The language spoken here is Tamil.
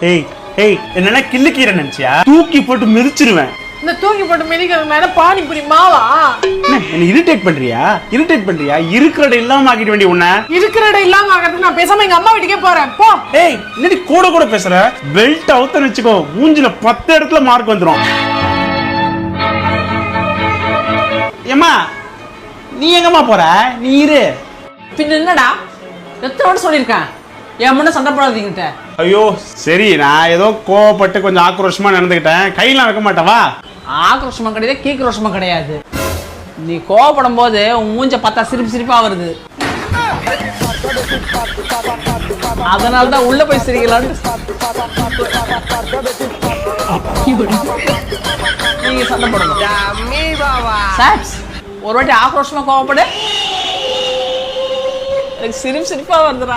ஏய் ஏய் என்னன்னா கிள்ளுக்கீரை நினைச்சியா? தூக்கி போட்டு மிதிச்சிருவேன். இந்த தூக்கி போட்டு மிதிக்கிறது மேல பானிபுரி மாவா? என்ன இரிட்டேட் பண்றியா? இரிட்டேட் பண்றியா? இருக்கிற இடம் இல்லாம ஆக்கிட வேண்டிய உன்ன? இருக்கிற இடம் இல்லாம ஆகிறதுக்கு நான் பேசாம எங்க அம்மா வீட்டுக்கே போறேன். போ. ஏய் என்னடி கூட கூட பேசுற? பெல்ட் அவுத்தன்னு வச்சுக்கோ மூஞ்சில பத்து இடத்துல மார்க் வந்துரும். ஏம்மா நீ எங்கம்மா போற? நீ இரு. பின்ன என்னடா? எத்தனை வாட்டி சொல்லியிருக்கேன். என் முன்ன சண்டை போடாதீங்கிட்ட ஐயோ சரி நான் ஏதோ கோவப்பட்டு கொஞ்சம் ஆக்ரோஷமா நடந்துக்கிட்டேன். கையெல்லாம் வைக்க மாட்டவா ஆக்ரோஷமா கிடையாது கீக்ரோஷமா கிடையாது. நீ கோவப்படும் போது உன் மூஞ்ச பார்த்தா சிரிப்பு சிரிப்பா வருது. அதனால தான் உள்ள போய் சிரிக்கலான்னு நீங்க சண்டை சாக்ஸ் ஒரு வாட்டி ஆக்ரோஷமா கோவப்படு. எனக்கு சிரிப்பு சிரிப்பா வந்துடா